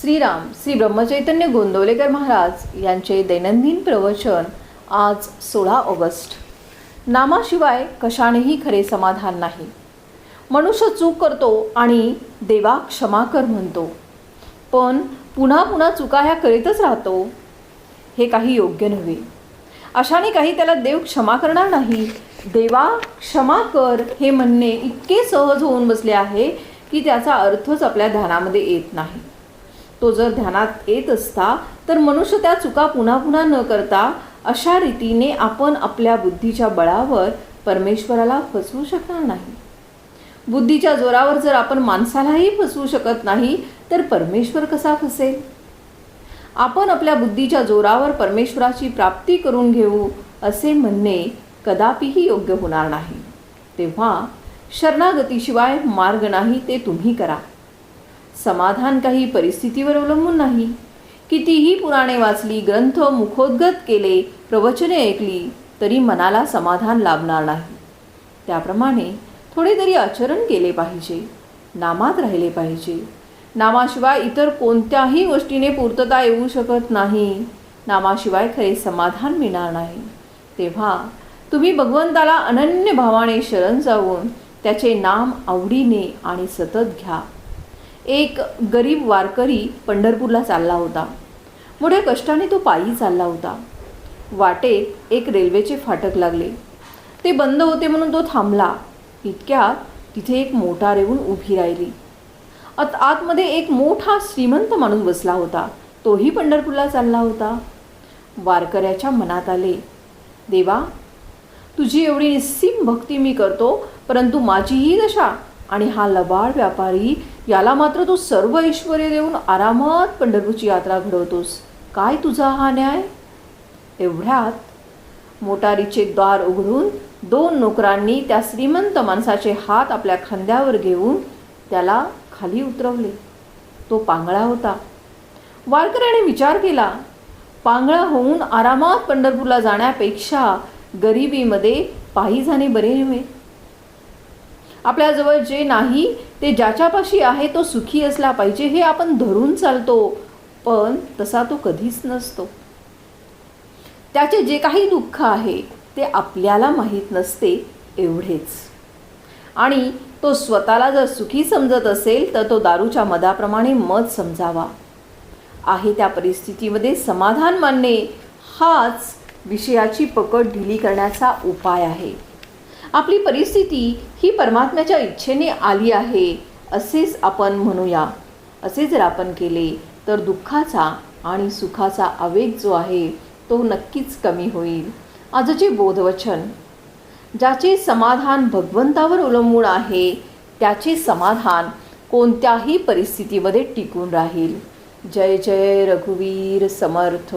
श्रीराम श्री ब्रह्मचैतन्य गोंदवलेकर महाराज यांचे दैनंदिन प्रवचन आज सोळा ऑगस्ट. नामाशिवाय कशानेही खरे समाधान नाही. मनुष्य चूक करतो आणि देवा क्षमा कर म्हणतो. पण पुन्हा पुन्हा चुका ह्या करीतच राहतो हे काही योग्य नव्हे. अशाने काही त्याला देव क्षमा करणार नाही. देवा क्षमा कर हे म्हणणे इतके सहज होऊन बसले आहे की त्याचा अर्थच आपल्या ध्यानामध्ये येत नाही. तो जर ध्यानात येत असता तर मनुष्य त्या चुका पुन्हा पुन्हा न करता अशा रीतीने आपण आपल्या बुद्धीच्या बळावर परमेश्वराला फसवू शकणार नाही. बुद्धीच्या जोरावर जर आपण माणसालाही फसवू शकत नाही तर परमेश्वर कसा फसेल? आपण आपल्या बुद्धीच्या जोरावर परमेश्वराची प्राप्ती करून घेऊ असे म्हणणे कदापिही योग्य होणार नाही. तेव्हा शरणागतीशिवाय मार्ग नाही ते तुम्ही करा. समाधान काही परिस्थितीवर अवलंबून नाही. कितीही पुराणे वाचली ग्रंथ मुखोद्गत केले प्रवचने ऐकली तरी मनाला समाधान लाभणार नाही. त्याप्रमाणे थोडे तरी आचरण केले पाहिजे नामात राहिले पाहिजे. नामाशिवाय इतर कोणत्याही गोष्टीने पूर्तता येऊ शकत नाही. नामाशिवाय खरे समाधान मिळणार नाही. तेव्हा तुम्ही भगवंताला अनन्य भावाने शरण जाऊन त्याचे नाम आवडीने आणि सतत घ्या. एक गरीब वारकरी पंढरपूरला चालला होता. मोठ्या कष्टाने तो पायी चालला होता. वाटेत एक रेल्वेचे फाटक लागले. ते बंद होते म्हणून तो थांबला. इतक्यात तिथे एक मोटार येऊन उभी राहिली. आत आतमध्ये एक मोठा श्रीमंत माणूस बसला होता. तोही पंढरपूरला चालला होता. वारकऱ्याच्या मनात आले देवा तुझी एवढी निस्सीम भक्ती मी करतो परंतु माझीही दशा आणि हा लबाड व्यापारी याला मात्र तू सर्व ऐश्वर देऊन आरामात पंढरपूरची यात्रा घडवतोस. काय तुझा हा न्याय? एवढ्यात मोटारीचे द्वार उघडून दोन नोकरांनी त्या श्रीमंत माणसाचे हात आपल्या खांद्यावर घेऊन त्याला खाली उतरवले. तो पांगळा होता. वारकऱ्याने विचार केला पांगळा होऊन आरामात पंढरपूरला जाण्यापेक्षा गरिबीमध्ये पायी जाणे बरे नव्हे आपल्याजवळ जे नाही ते ज्याच्यापाशी आहे तो सुखी असला पाहिजे हे आपण धरून चालतो. पण तसा तो कधीच नसतो. त्याचे जे काही दुःख आहे ते आपल्याला माहीत नसते एवढेच. आणि तो स्वतःला जर सुखी समजत असेल तर तो दारूच्या मदाप्रमाणे मत समजावा. आहे त्या परिस्थितीमध्ये समाधान मानणे हाच विषयाची पकड ढिली करण्याचा उपाय आहे. आपली परिस्थिती ही परमात्म्याच्या इच्छेने आली आहे असेच आपण म्हणूया. असे जर आपण केले तर दुःखाचा आणि सुखाचा आवेग जो आहे तो नक्कीच कमी होईल. आजचे बोधवचन. ज्याचे समाधान भगवंतावर अवलंबून आहे त्याचे समाधान कोणत्याही परिस्थितीमध्ये टिकून राहील. जय जय रघुवीर समर्थ.